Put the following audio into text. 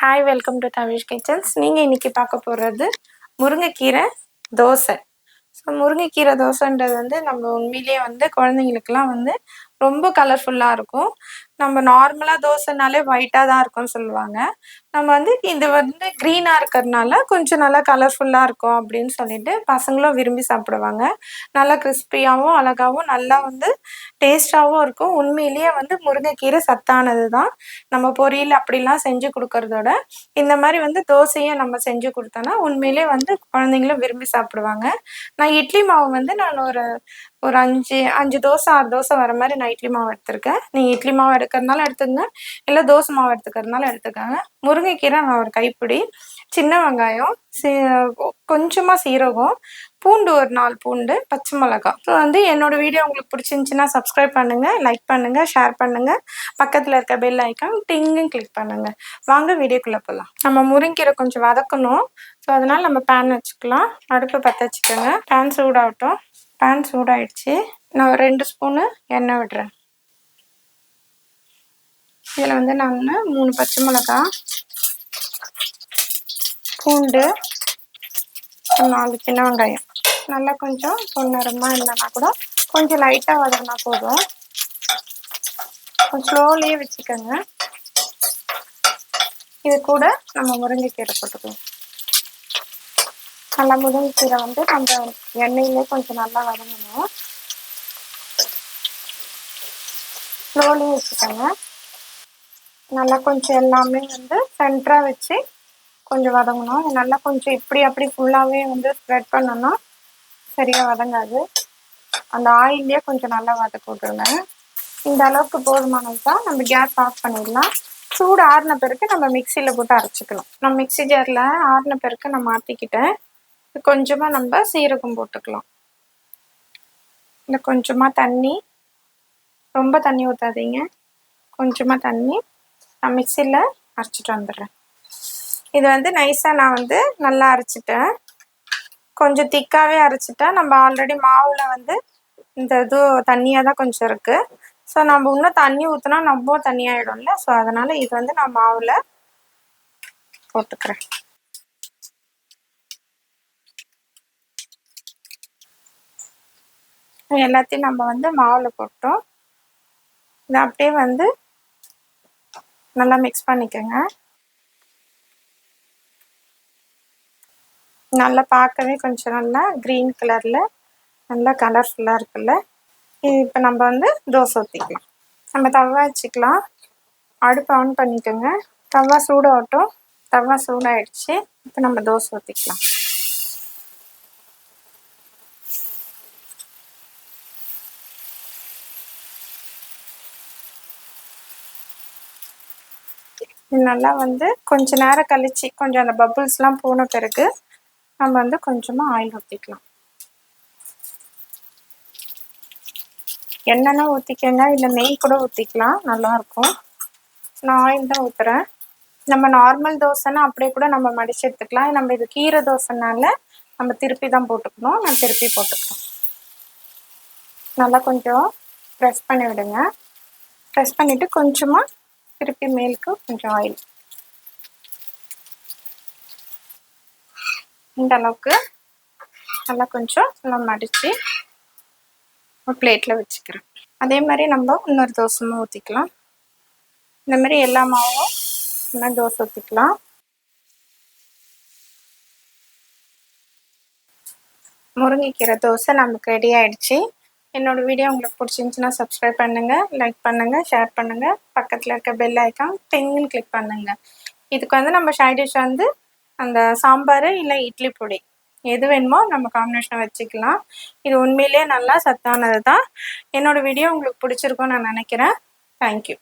Hi welcome to Tamil kitchens நீங்கள் இன்றைக்கி பார்க்க போகிறது முருங்கைக்கீரை தோசை. ஸோ முருங்கைக்கீரை தோசைன்றது வந்து நம்ம உண்மையிலேயே வந்து குழந்தைங்களுக்கெல்லாம் வந்து ரொம்ப கலர்ஃபுல்லாக இருக்கும். நம்ம நார்மலாக தோசைனாலே ஒயிட்டாக தான் இருக்கும்னு சொல்லுவாங்க. நம்ம வந்து இது வந்து க்ரீனாக இருக்கிறதுனால கொஞ்சம் நல்லா கலர்ஃபுல்லாக இருக்கும் அப்படின்னு சொல்லிட்டு பசங்களும் விரும்பி சாப்பிடுவாங்க. நல்லா கிறிஸ்பியாகவும் அழகாகவும் நல்லா வந்து டேஸ்ட்டாகவும் இருக்கும். உண்மையிலேயே வந்து முருங்கைக்கீரை சத்தானது தான். நம்ம பொரியல் அப்படிலாம் செஞ்சு கொடுக்கறதோட இந்த மாதிரி வந்து தோசையை நம்ம செஞ்சு கொடுத்தோன்னா உண்மையிலே வந்து குழந்தைங்களும் விரும்பி சாப்பிடுவாங்க. நான் இட்லி மாவு வந்து நான் ஒரு ஒரு அஞ்சு அஞ்சு தோசை ஆறு தோசை வர மாதிரி நான் இட்லி மாவு எடுத்திருக்கேன். நீங்கள் இட்லி மாவு எடுக்கிறதுனால எடுத்துக்கங்க. இல்லை தோசை மாவு எடுத்துக்கிறதுனால எடுத்துக்கோங்க. முருங்கைக்கீரை நான் ஒரு கைப்பிடி சின்ன வெங்காயம் சீ கொஞ்சமாக சீரகம் பூண்டு ஒரு நாலு பூண்டு பச்சை மிளகா ஸோ வந்து என்னோட வீடியோ உங்களுக்கு பிடிச்சிருந்துச்சின்னா சப்ஸ்கிரைப் பண்ணுங்கள் லைக் பண்ணுங்கள் ஷேர் பண்ணுங்கள் பக்கத்தில் இருக்க பெல் ஐக்கான் டிங்கும் கிளிக் பண்ணுங்கள் வாங்க வீடியோக்குள்ளே போகலாம் நம்ம முருங்கீரை கொஞ்சம் வதக்கணும். ஸோ அதனால் நம்ம பேன் வச்சுக்கலாம். அடுப்பு பற்ற வச்சுக்கோங்க. பேன் சூடாகட்டும். பேன் சூடாயிடுச்சு. நான் ரெண்டு ஸ்பூனு எண்ணெய் விடுறேன். இதில் வந்து நான் மூணு பச்சை மிளகா பூண்டு நாலு சின்ன வெங்காயம். நல்லா கொஞ்சம் பொன்னரமாக இல்லைன்னா கூட கொஞ்சம் லைட்டாக வதங்கினா போதும். கொஞ்சம் ஸ்லோலேயே வச்சுக்கோங்க. இது கூட நம்ம முருங்கைக்கீரை போட்டுக்கலாம். நல்லா முருங்கைக்கீரை வந்து நம்ம எண்ணெயிலே கொஞ்சம் நல்லா வதங்கணும். ஸ்லோலியும் வச்சுக்கோங்க. நல்லா கொஞ்சம் எல்லாமே வந்து சென்டராக வச்சு கொஞ்சம் வதங்கணும். நல்லா கொஞ்சம் இப்படி அப்படி ஃபுல்லாகவே வந்து ஸ்ப்ரெட் பண்ணோன்னா சரியாக வதங்காது. அந்த ஆயிலே கொஞ்சம் நல்லா வதக்க விட்ருங்க இந்த அளவுக்கு போதுமானது தான் நம்ம கேஸ் ஆஃப் பண்ணிடலாம். சூடு ஆறின பிறகு நம்ம மிக்சியில் போட்டு அரைச்சிக்கலாம். நம்ம மிக்சி ஜாரில் ஆறின பிறகு நான் மாற்றிக்கிட்டேன் கொஞ்சமாக நம்ம சீரகம் போட்டுக்கலாம். இந்த கொஞ்சமாக தண்ணி. ரொம்ப தண்ணி ஊற்றாதீங்க கொஞ்சமாக தண்ணி. நான் மிக்சியில் அரைச்சிட்டு வந்துடுறேன். இது வந்து நைஸாக நான் வந்து நல்லா அரைச்சிட்டேன். கொஞ்சம் திக்காகவே அரைச்சிட்டேன் நம்ம ஆல்ரெடி மாவில் வந்து இந்த இது தண்ணியாக தான் கொஞ்சம் இருக்குது ஸோ நம்ம இன்னும் தண்ணி ஊற்றினா நம்ம தண்ணியாகிடும்ல ஸோ அதனால் இது வந்து நான் மாவில் போட்டுக்கிறேன். எல்லாத்தையும் நம்ம வந்து மாவில் போட்டோம். இதை அப்படியே வந்து நல்லா மிக்ஸ் பண்ணிக்கோங்க. நல்லா பார்க்கவே கொஞ்சம் நல்லா க்ரீன் கலரில் நல்லா கலர்ஃபுல்லாக இருக்குல்ல. இப்போ நம்ம வந்து தோசை ஊற்றிக்கலாம் நம்ம தவா வச்சுக்கலாம். அடுப்பு ஆன் பண்ணிக்கோங்க. தவா சூடாகட்டும் தவா சூடாகிடுச்சு இப்போ நம்ம தோசை ஊற்றிக்கலாம் நல்லா வந்து கொஞ்ச நேரம் கழிச்சு கொஞ்சம் அந்த பபுள்ஸ்லாம் போன பிறகு நம்ம வந்து கொஞ்சமாக ஆயில் ஊற்றிக்கலாம் என்னென்ன ஊற்றிக்கங்க இல்லை நெய் கூட ஊற்றிக்கலாம் நல்லாயிருக்கும் நான் ஆயில் தான் ஊற்றுறேன் நம்ம நார்மல் தோசைன்னா அப்படியே கூட நம்ம மடித்து எடுத்துக்கலாம். நம்ம இது கீரை தோசைனால நம்ம திருப்பி தான் போட்டுக்கணும். நான் திருப்பி போட்டுக்கிறேன். நல்லா கொஞ்சம் ப்ரெஸ் பண்ணி விடுங்க. ப்ரெஸ் பண்ணிவிட்டு கொஞ்சமாக திருப்பி மேலுக்கு கொஞ்சம் ஆயில் இந்த அளவுக்கு நல்லா கொஞ்சம் நல்லா மடித்து ஒரு பிளேட்டில் வச்சுக்கிறேன் அதே மாதிரி நம்ம இன்னொரு தோசை மாவு ஊற்றிக்கலாம் இந்த மாதிரி எல்லா மாவும் இந்த மாதிரி தோசை ஊற்றிக்கலாம் முருங்கைக்கீரை தோசை நமக்கு ரெடி ஆகிடுச்சி என்னோடய வீடியோ உங்களுக்கு பிடிச்சிருந்துச்சின்னா சப்ஸ்கிரைப் பண்ணுங்கள் லைக் பண்ணுங்கள் ஷேர் பண்ணுங்கள் பக்கத்தில் இருக்க பெல் ஐக்கான் டெங்குன்னு கிளிக் பண்ணுங்கள் இதுக்கு வந்து நம்ம சைட் டிஷ் வந்து அந்த சாம்பார் இல்லை இட்லி பொடி. எது வேணுமோ நம்ம காம்பினேஷனை வச்சுக்கலாம். இது உண்மையிலேயே நல்லா சத்தானது தான் என்னோடய வீடியோ உங்களுக்கு பிடிச்சிருக்கும்னு நான் நினைக்கிறேன். தேங்க்யூ